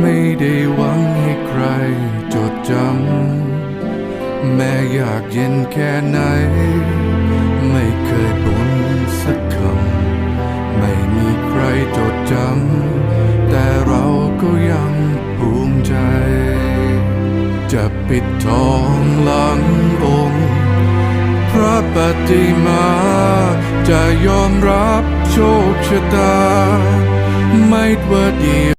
ไม่ได้หวังให้ใครจดจำ แม้อยากเย็นแค่ไหน ไม่เคยบ่นสักคำ ไม่มีใครจดจำ แต่เราก็ยังภูมิใจ จะปิดทองหลังองค์พระปฏิมา จะยอมรับโชคชะตาไม่ว่าดี